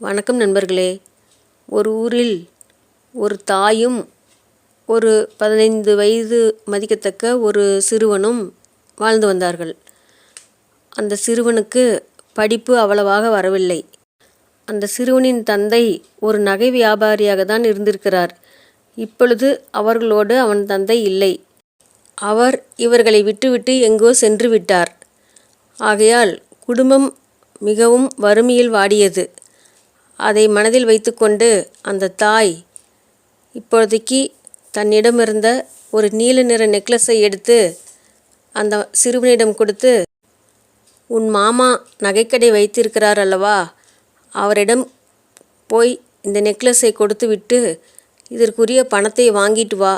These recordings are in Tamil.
வணக்கம் நண்பர்களே. ஒரு ஊரில் ஒரு தாயும் ஒரு பதினைந்து வயது மதிக்கத்தக்க ஒரு சிறுவனும் வாழ்ந்து வந்தார்கள். அந்த சிறுவனுக்கு படிப்பு அவ்வளவாக வரவில்லை. அந்த சிறுவனின் தந்தை ஒரு நகை வியாபாரியாக தான் இருந்திருக்கிறார். இப்பொழுது அவர்களோடு அவன் தந்தை இல்லை. அவர் இவர்களை விட்டுவிட்டு எங்கோ சென்று விட்டார். ஆகையால் குடும்பம் மிகவும் வறுமையில் வாடியது. அதை மனதில் வைத்துக்கொண்டு அந்த தாய் இப்பொழுதைக்கு தன்னிடமிருந்த ஒரு நீல நிற நெக்லஸை எடுத்து அந்த சிறுவனிடம் கொடுத்து உன் மாமா நகைக்கடை வைத்திருக்கிறார் அல்லவா? அவரிடம் போய் இந்த நெக்லஸை கொடுத்து விட்டு இதற்குரிய பணத்தை வாங்கிட்டு வா.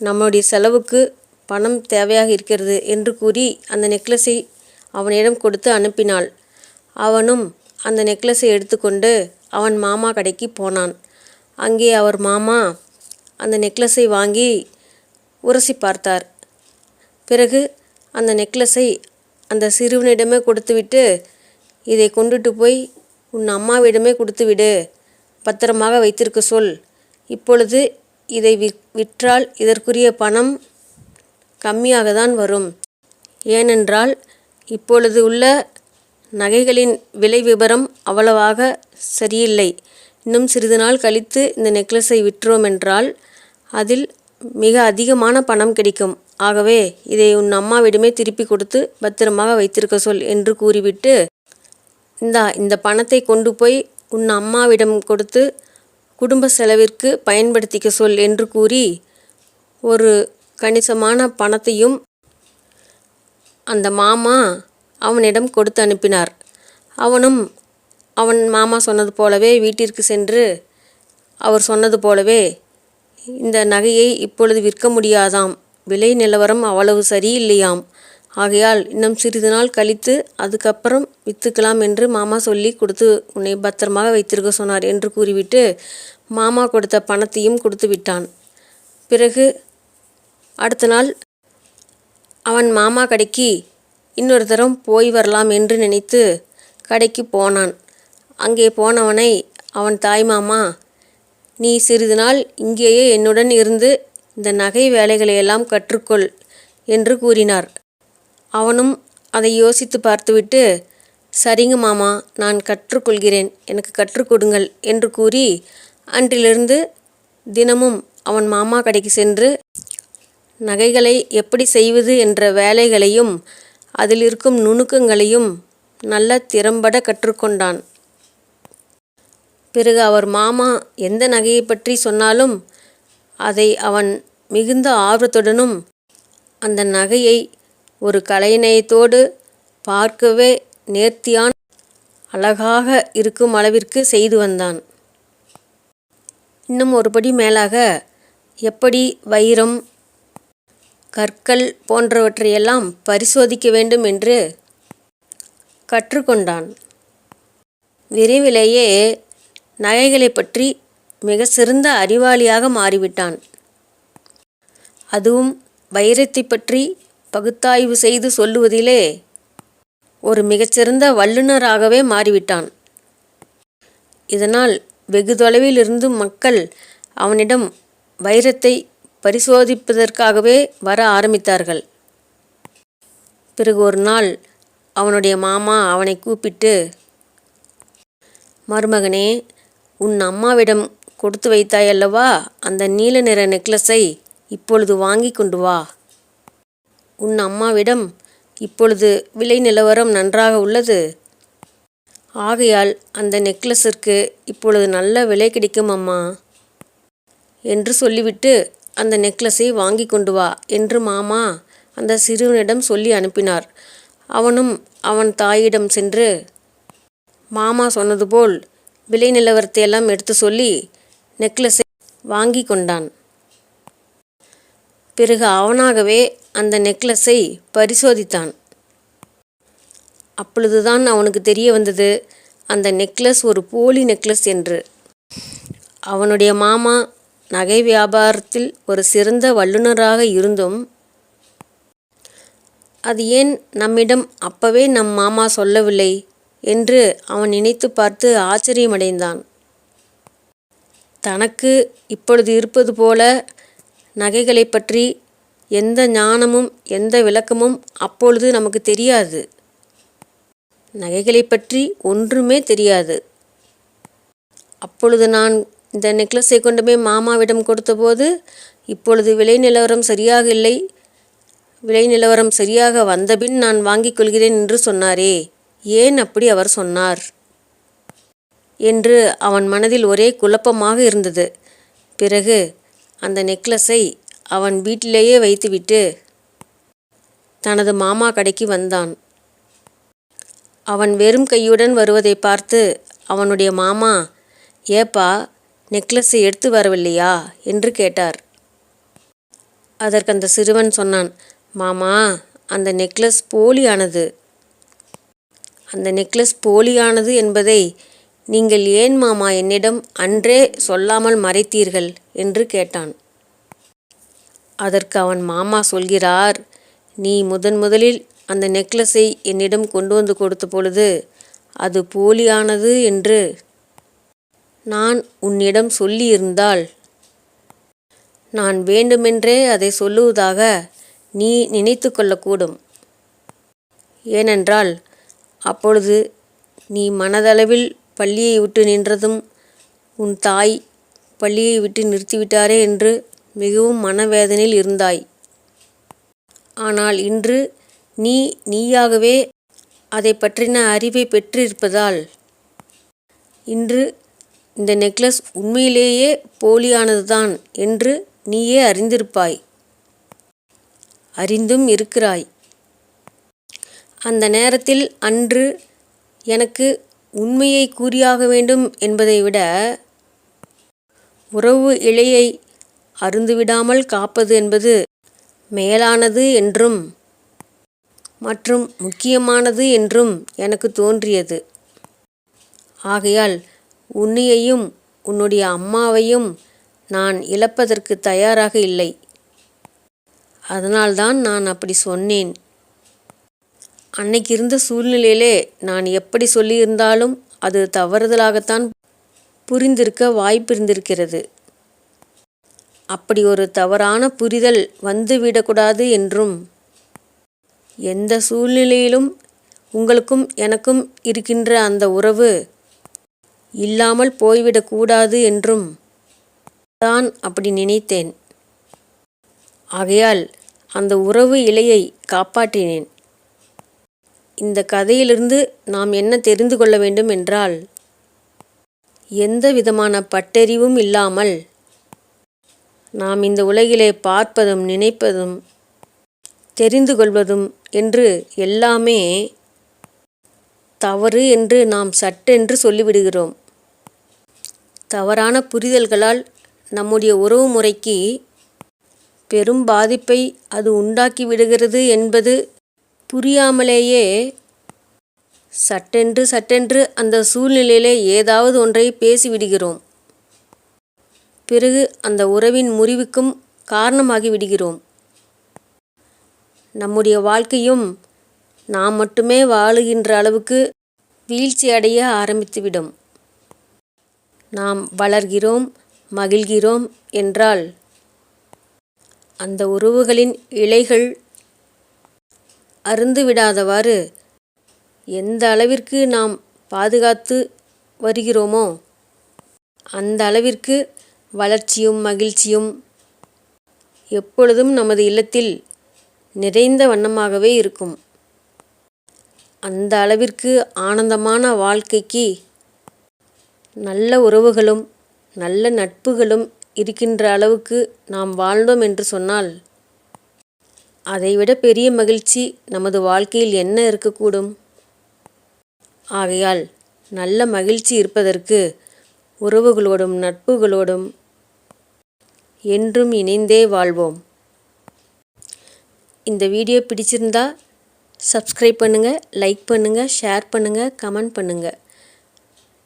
நம்முடைய செலவுக்கு பணம் தேவையாக இருக்கிறது என்று கூறி அந்த நெக்லஸை அவனிடம் கொடுத்து அனுப்பினாள். அவனும் அந்த நெக்லஸை எடுத்துக்கொண்டு அவன் மாமா கடைக்கு போனான். அங்கே அவர் மாமா அந்த நெக்லஸை வாங்கி உரசி பார்த்தார். பிறகு அந்த நெக்லஸை அந்த சிறுவனிடமே கொடுத்துவிட்டு இதை கொண்டுட்டு போய் உன் அம்மாவிடமே கொடுத்துவிடு. பத்திரமாக வைத்திருக்க சொல். இப்பொழுது இதை வி விற்றால் இதற்குரிய பணம் கம்மியாக தான் வரும். ஏனென்றால் இப்பொழுது உள்ள நகைகளின் விலை விபரம் அவ்வளவாக சரியில்லை. இன்னும் சிறிது நாள் கழித்து இந்த நெக்லஸை விற்றோம் என்றால் அதில் மிக அதிகமான பணம் கிடைக்கும். ஆகவே இதை உன் அம்மாவிடமே திருப்பி கொடுத்து பத்திரமாக வைத்திருக்க சொல் என்று கூறிவிட்டு இந்தா இந்த பணத்தை கொண்டு போய் உன் அம்மாவிடம் கொடுத்து குடும்ப செலவிற்கு பயன்படுத்திக்க சொல் என்று கூறி ஒரு கணிசமான பணத்தையும் அந்த மாமா அவனிடம் கொடுத்து அனுப்பினார். அவனும் அவன் மாமா சொன்னது போலவே வீட்டிற்கு சென்று அவர் சொன்னது போலவே இந்த நகையை இப்பொழுது விற்க முடியாதாம். விலை நிலவரம் அவ்வளவு சரியில்லையாம். ஆகையால் இன்னும் சிறிது நாள் கழித்து அதுக்கப்புறம் விற்றுக்கலாம் என்று மாமா சொல்லி கொடுத்து உன்னை பத்திரமாக வைத்திருக்க சொன்னார் என்று கூறிவிட்டு மாமா கொடுத்த பணத்தையும் கொடுத்து விட்டான். பிறகு அடுத்த நாள் அவன் மாமா கடைக்கு இன்னொரு தரம் போய் வரலாம் என்று நினைத்து கடைக்கு போனான். அங்கே போனவனை அவன் தாய் மாமா நீ சிறிது நாள் இங்கேயே என்னுடன் இருந்து இந்த நகை வேலைகளையெல்லாம் கற்றுக்கொள் என்று கூறினார். அவனும் அதை யோசித்து பார்த்துவிட்டு சரிங்க மாமா நான் கற்றுக்கொள்கிறேன். எனக்கு கற்றுக் கொடுங்கள் என்று கூறி அன்றிலிருந்து தினமும் அவன் மாமா கடைக்கு சென்று நகைகளை எப்படி செய்வது என்ற வேலைகளையும் அதில் இருக்கும் நுணுக்கங்களையும் நல்ல திறம்பட கற்றுக்கொண்டான். பிறகு அவர் மாமா எந்த நகையை பற்றி சொன்னாலும் அதை அவன் மிகுந்த ஆர்வத்துடனும் அந்த நகையை ஒரு கலைநயத்தோடு பார்க்கவே நேர்த்தியான அழகாக இருக்கும் அளவிற்கு செய்து வந்தான். இன்னும் ஒருபடி மேலாக எப்படி வைரம் கற்கள் போன்றவற்றையெல்லாம் பரிசோதிக்க வேண்டும் என்று கற்றுக்கொண்டான். விரைவிலேயே நகைகளை பற்றி மிக சிறந்த அறிவாளியாக மாறிவிட்டான். அதுவும் வைரத்தை பற்றி பகுத்தாய்வு செய்து சொல்லுவதிலே ஒரு மிகச்சிறந்த வல்லுநராகவே மாறிவிட்டான். இதனால் வெகு தொலைவில் இருந்து மக்கள் அவனிடம் வைரத்தை பரிசோதிப்பதற்காகவே வர ஆரம்பித்தார்கள். பிறகு ஒரு நாள் அவனுடைய மாமா அவனை கூப்பிட்டு மருமகனே உன் அம்மாவிடம் கொடுத்து வைத்தாயல்லவா அந்த நீல நிற நெக்லஸை இப்பொழுது வாங்கி கொண்டு வா. உன் அம்மாவிடம் இப்பொழுது விலை நிலவரம் நன்றாக உள்ளது. ஆகையால் அந்த நெக்லஸிற்கு இப்பொழுது நல்ல விலை கிடைக்கும் அம்மா என்று சொல்லிவிட்டு அந்த நெக்லஸை வாங்கி கொண்டு வா என்று மாமா அந்த சிறுவனிடம் சொல்லி அனுப்பினார். அவனும் அவன் தாயிடம் சென்று மாமா சொன்னது போல் விலை நிலவரத்தை எல்லாம் எடுத்து சொல்லி நெக்லஸை வாங்கி கொண்டான். பிறகு அவனாகவே அந்த நெக்லஸை பரிசோதித்தான். அப்பொழுதுதான் அவனுக்கு தெரிய வந்தது அந்த நெக்லஸ் ஒரு போலி நெக்லஸ் என்று. அவனுடைய மாமா நகை வியாபாரத்தில் ஒரு சிறந்த வல்லுநராக இருந்தும் அது ஏன் நம்மிடம் அப்பவே நம் மாமா சொல்லவில்லை என்று அவன் நினைத்து பார்த்து ஆச்சரியமடைந்தான். தனக்கு இப்பொழுது இருப்பது போல நகைகளை பற்றி எந்த ஞானமும் எந்த விளக்கமும் அப்பொழுது நமக்கு தெரியாது. நகைகளை பற்றி ஒன்றுமே தெரியாது. அப்பொழுது நான் இந்த நெக்லஸை கொண்டு போய் மாமாவிடம் கொடுத்தபோது இப்பொழுது விலை நிலவரம் சரியாக இல்லை. விலை நிலவரம் சரியாக வந்தபின் நான் வாங்கிக் கொள்கிறேன் என்று சொன்னாரே. ஏன் அப்படி? அவர் சொன்னார். என்று அவன் மனதில் ஒரே குழப்பமாக இருந்தது. பிறகு அந்த நெக்லஸை அவன் வீட்டிலேயே வைத்துவிட்டு தனது மாமா கடைக்கு வந்தான். அவன் வெறும் கையுடன் வருவதை பார்த்து அவனுடைய மாமா ஏப்பா நெக்லஸை எடுத்து வரவில்லையா? என்று கேட்டார். அதற்கு அந்த சிறுவன் சொன்னான் மாமா அந்த நெக்லஸ் போலியானது. அந்த நெக்லஸ் போலியானது என்பதை நீங்கள் ஏன் மாமா என்னிடம் அன்றே சொல்லாமல் மறைத்தீர்கள்? என்று கேட்டான். அதற்கு அவன் மாமா சொல்கிறார் நீ முதன் முதலில் அந்த நெக்லஸை என்னிடம் கொண்டு வந்து கொடுத்த பொழுது அது போலியானது என்று நான் உன்னிடம் சொல்லியிருந்தால். நான் வேண்டுமென்றே அதை சொல்லுவதாக நீ நினைத்து கொள்ளக்கூடும். ஏனென்றால் அப்பொழுது நீ மனதளவில் பள்ளியை விட்டு நின்றதும் உன் தாய் பள்ளியை விட்டு நிறுத்திவிட்டாரே என்று மிகவும் மனவேதனையில் இருந்தாய். ஆனால் இன்று நீ நீயாகவே அதை பற்றின அறிவை பெற்றிருப்பதால் இன்று இந்த நெக்லஸ் உண்மையிலேயே போலியானதுதான் என்று நீயே அறிந்திருப்பாய். அறிந்தும் இருக்கிறாய். அந்த நேரத்தில் அன்று எனக்கு உண்மையை கூறியாக வேண்டும் என்பதை விட உறவு இழையை அருந்துவிடாமல் காப்பது என்பது மேலானது என்றும் மற்றும் முக்கியமானது என்றும் எனக்கு தோன்றியது. ஆகையால் உன்னையையும் உன்னுடைய அம்மாவையும் நான் இழப்பதற்கு தயாராக இல்லை. அதனால்தான் நான் அப்படி சொன்னேன். அன்னைக்கு இருந்த சூழ்நிலையிலே நான் எப்படி சொல்லியிருந்தாலும் அது தவறுதலாகத்தான் புரிந்திருக்க வாய்ப்பு இருந்திருக்கிறது அப்படி ஒரு தவறான புரிதல் வந்துவிடக்கூடாது என்றும் எந்த சூழ்நிலையிலும் உங்களுக்கும் எனக்கும் இருக்கின்ற அந்த உறவு இல்லாமல் போய்விடக்கூடாது என்றும் தான் அப்படி நினைத்தேன். ஆகையால் அந்த உறவு இலையை காப்பாற்றினேன். இந்த கதையிலிருந்து நாம் என்ன தெரிந்து கொள்ள வேண்டும் என்றால் எந்த விதமான பட்டறிவும் இல்லாமல் நாம் இந்த உலகிலே பார்ப்பதும் நினைப்பதும் தெரிந்து கொள்வதும் என்று எல்லாமே தவறு என்று நாம் சட்டென்று சொல்லிவிடுகிறோம். தவறான புரிதல்களால் நம்முடைய உறவு முறைக்கு பெரும் பாதிப்பை அது உண்டாக்கி விடுகிறது என்பது புரியாமலேயே சட்டென்று சட்டென்று அந்த சூழ்நிலையிலே ஏதாவது ஒன்றை பேசிவிடுகிறோம். பிறகு அந்த உறவின் முறிவுக்கும் காரணமாகி விடுகிறோம். நம்முடைய வாழ்க்கையும் நாம் மட்டுமே வாழுகின்ற அளவுக்கு வீழ்ச்சி அடைய ஆரம்பித்துவிடும். நாம் வளர்கிறோம் மகிழ்கிறோம் என்றால் அந்த உறவுகளின் இலைகள் அருந்து விடாதவாறு எந்த அளவிற்கு நாம் பாதுகாத்து வருகிறோமோ அந்த அளவிற்கு வளர்ச்சியும் மகிழ்ச்சியும் எப்பொழுதும் நமது இல்லத்தில் நிறைந்த வண்ணமாகவே இருக்கும். அந்த அளவிற்கு ஆனந்தமான வாழ்க்கைக்கு நல்ல உறவுகளும் நல்ல நட்புகளும் இருக்கின்ற அளவுக்கு நாம் வாழ்ந்தோம் என்று சொன்னால் அதைவிட பெரிய மகிழ்ச்சி நமது வாழ்க்கையில் என்ன இருக்கக்கூடும்? ஆகையால் நல்ல மகிழ்ச்சி இருப்பதற்கு உறவுகளோடும் நட்புகளோடும் என்றும் இணைந்தே வாழ்வோம். இந்த வீடியோ பிடிச்சிருந்தா சப்ஸ்கிரைப் பண்ணுங்கள் லைக் பண்ணுங்கள் ஷேர் பண்ணுங்கள் கமெண்ட் பண்ணுங்கள்